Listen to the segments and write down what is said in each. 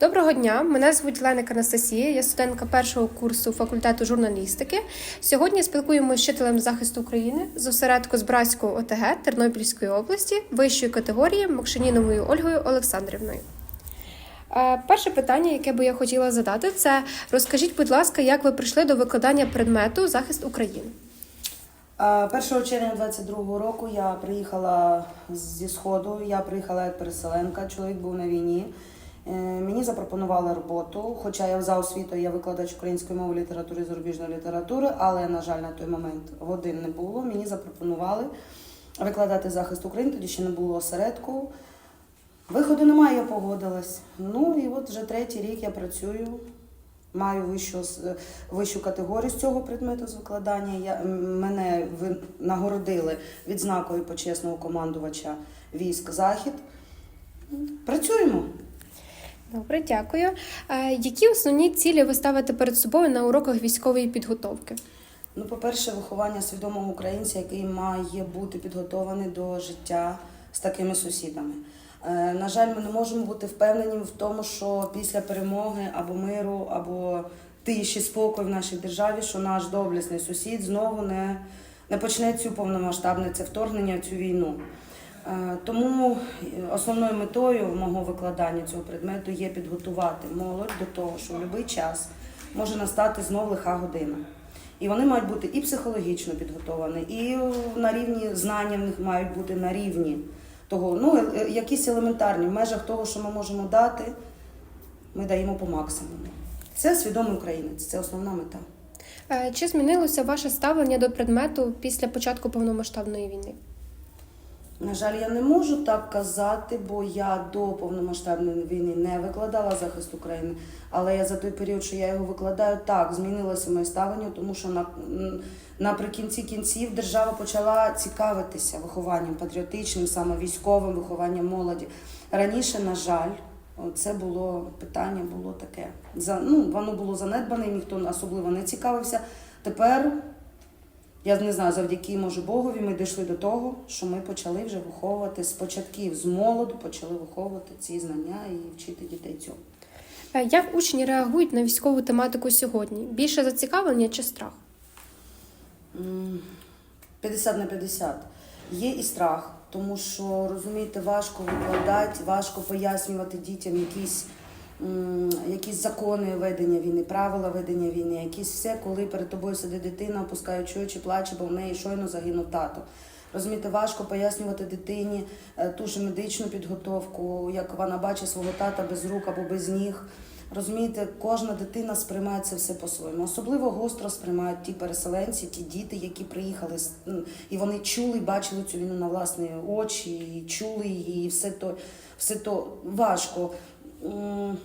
Доброго дня, мене звуть Леник Анастасія, я студентка першого курсу факультету журналістики. Сьогодні спілкуємося з вчителем захисту України з осередку Збразького ОТГ Тернопільської області вищої категорії Мокшиніновою Ольгою Олександрівною. Е, Перше питання, яке би я хотіла задати, це розкажіть, будь ласка, як ви прийшли до викладання предмету захист України? А, 1 червня 22-го року я приїхала зі сходу. Я приїхала як переселенка. Чоловік був на війні. Мені запропонували роботу, хоча я за освітою я викладач української мови, літератури і зарубіжної літератури, але на жаль, на той момент годин не було. Мені запропонували викладати захист України. Тоді ще не було осередку. Виходу немає, я погодилась. Ну і от вже третій рік я працюю. Маю вищу, вищу категорію з цього предмету з викладання. Я, мене ви- нагородили відзнакою почесного командувача військ Захід. Працюємо. Добре, дякую. Е, Які основні цілі ви ставите перед собою на уроках військової підготовки? Ну, по-перше, виховання свідомого українця, який має бути підготований до життя з такими сусідами. Е, на жаль, ми не можемо бути впевнені в тому, що після перемоги або миру, або тиші, спокою в нашій державі, що наш доблесний сусід знову не, не почне цю повномасштабне це вторгнення, цю війну. Е, Тому е, основною метою мого викладання цього предмету є підготувати молодь до того, що в будь-який час може настати знов лиха година. І вони мають бути і психологічно підготовані, і на рівні знання в них мають бути на рівні того, ну е- якісь елементарні в межах того, що ми можемо дати, ми даємо по максимуму. Це свідомий українець, це основна мета. Чи змінилося ваше ставлення до предмету після початку повномасштабної війни? На жаль, я не можу так казати, бо я до повномасштабної війни не викладала захист України. Але я за той період, що я його викладаю, так змінилося моє ставлення, тому що на, наприкінці кінців держава почала цікавитися вихованням патріотичним, саме військовим вихованням молоді. Раніше, на жаль, це було питання було таке. За, ну, воно було занедбане, ніхто особливо не цікавився. Тепер я не знаю, завдяки може Богові, ми дійшли до того, що ми почали вже виховувати з початків, з молоду почали виховувати ці знання і вчити дітей цьому. Е, Як учні реагують на військову тематику сьогодні? Більше зацікавлення чи страх? М, 50 на 50. Є і страх, тому що розумієте, важко викладати, важко пояснювати дітям якісь, якісь закони ведення війни, правила ведення війни, якісь все, коли перед тобою сидить дитина, опускаючи очі, плаче, бо в неї щойно загинув тато. Розумієте, важко пояснювати дитині е, ту ж медичну підготовку, як вона бачить свого тата без рук або без ніг. Розумієте, кожна дитина сприймає це все по-своєму. Особливо гостро сприймають ті переселенці, ті діти, які приїхали з- і вони чули, бачили цю війну на власні очі, і чули її, і все то, все то важко. М,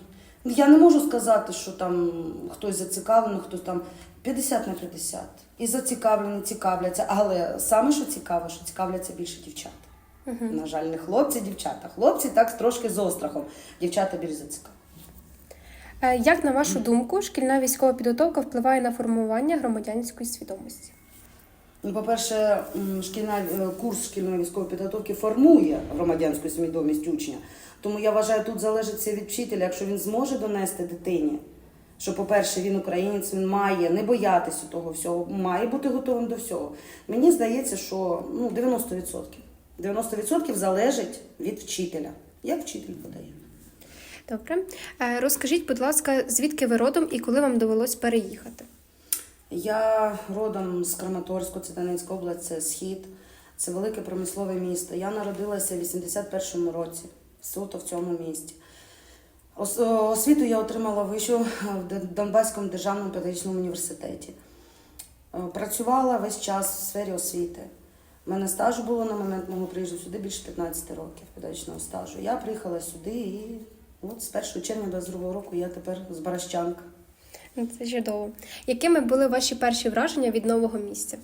Я не можу сказати, що там хтось зацікавлений, хтось там 50 на 50. І зацікавлені, цікавляться. Але саме що цікаво, що цікавляться більше дівчат. На жаль, не хлопці, дівчата. Хлопці так трошки з острахом. Дівчата більш зацікавлені. Е, Як на вашу думку, шкільна військова підготовка впливає на формування громадянської свідомості? Ну, по-перше, шкільна, е, курс шкільної військової підготовки формує громадянську свідомість учня. Тому я вважаю, тут залежить все від вчителя, якщо він зможе донести дитині, що, по-перше, він українець, він має не боятися того всього, має бути готовим до всього. Мені здається, що ну, 90%. 90% залежить від вчителя. Як вчитель подає. Добре. Е, Розкажіть, будь ласка, звідки ви родом і коли вам довелось переїхати? Я родом з Краматорську, це Донецька область, це схід, це велике промислове місто. Я народилася в 81-му році, суто в цьому місті. Освіту я отримала вищу в Дон- Донбаському державному педагогічному університеті. Е, Працювала весь час в сфері освіти. У мене стажу було на момент мого приїзду сюди більше 15 років педагогічного стажу. Я приїхала сюди і от з 1 червня 22 року я тепер з Баращанка. Ну, Це чудово. Якими були ваші перші враження від нового місця?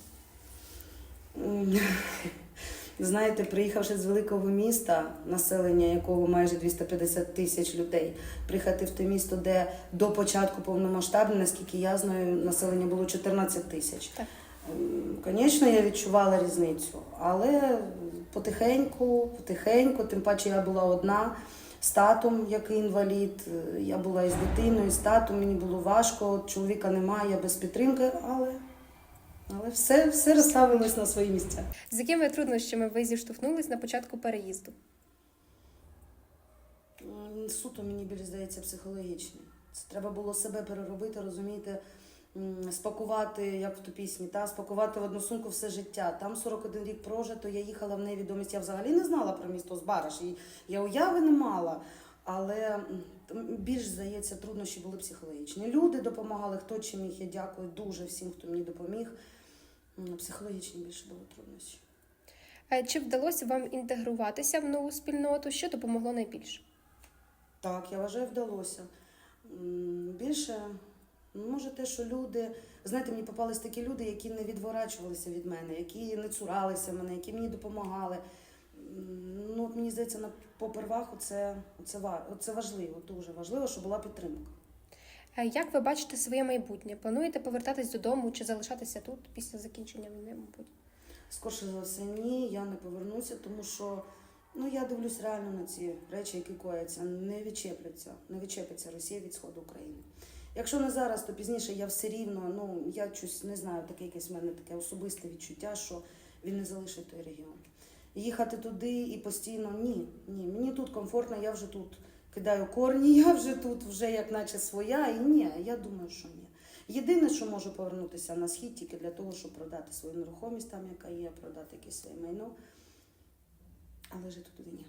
Знаєте, приїхавши з великого міста, населення якого майже 250 тисяч людей, приїхати в те місто, де до початку повномасштабної, наскільки я знаю, населення було 14 тисяч. Звісно, я відчувала різницю, але потихеньку, потихеньку, тим паче я була одна. З татом, який інвалід. Е, Я була із дитиною, з татом, мені було важко, чоловіка немає, я без підтримки, але, але все, все розставилось на свої місця. З якими труднощами ви зіштовхнулись на початку переїзду? Суто мені більш здається психологічні. Це треба було себе переробити, розумієте, м, спакувати, як в ту пісні, та спакувати в одну сумку все життя. Там 41 рік прожито, я їхала в невідомість. Я взагалі не знала про місто Збараш, і я уяви не мала. Але більш здається, труднощі були психологічні. Люди допомагали, хто чим міг. Я дякую дуже всім, хто мені допоміг. Психологічні більше були труднощі. Е, Чи вдалося вам інтегруватися в нову спільноту? Що допомогло найбільше? Так, я вважаю, вдалося. Більше, може, те, що люди, знаєте, мені попались такі люди, які не відворачувалися від мене, які не цуралися мене, які мені допомагали. Ну, от мені здається, на попервах це, це, це важливо, дуже важливо, щоб була підтримка. Е, Як ви бачите своє майбутнє? Плануєте повертатись додому чи залишатися тут після закінчення війни, мабуть? Скорше за все, ні, я не повернуся, тому що ну, я дивлюсь реально на ці речі, які кояться, не відчепляться, не відчепиться Росія від сходу України. Якщо не зараз, то пізніше я все рівно, ну я щось не знаю, таке якесь в мене таке особисте відчуття, що він не залишить той регіон. Їхати туди і постійно ні, ні, мені тут комфортно, я вже тут кидаю корні, я вже тут, вже як наче своя, і ні, я думаю, що ні. Єдине, що можу повернутися на схід тільки для того, щоб продати свою нерухомість там, яка є, продати якесь своє майно. Але жити туди ні.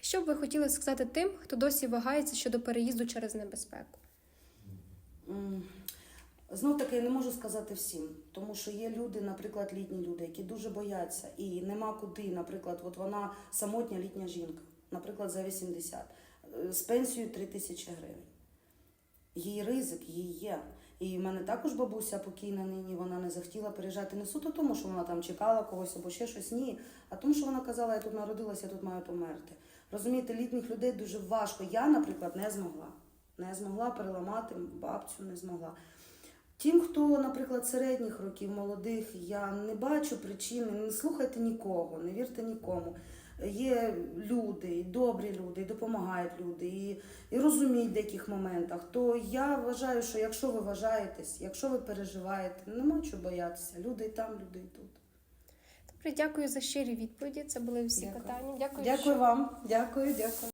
Що б ви хотіли сказати тим, хто досі вагається щодо переїзду через небезпеку? Знов таки я не можу сказати всім, тому що є люди, наприклад, літні люди, які дуже бояться, і нема куди. Наприклад, от вона самотня літня жінка, наприклад, за 80, е, з пенсією 3 тисячі гривень. Її ризик, її є. І в мене також бабуся покійна нині, вона не захотіла переїжджати не суто тому, що вона там чекала когось або ще щось, ні. А тому, що вона казала, я тут народилася, я тут маю померти. Розумієте, літніх людей дуже важко. Я, наприклад, не змогла. Не змогла переламати бабцю, не змогла. Тим, хто, наприклад, середніх років, молодих, я не бачу причини, не слухайте нікого, не вірте нікому. Є люди, і добрі люди, і допомагають люди, і, і розуміють в деяких моментах. То я вважаю, що якщо ви вважаєтесь, якщо ви переживаєте, нема чого боятися. Люди і там, люди і тут. Добре, дякую за щирі відповіді. Це були всі Дякую. питання. Дякую, Дякую що вам, дякую, дякую.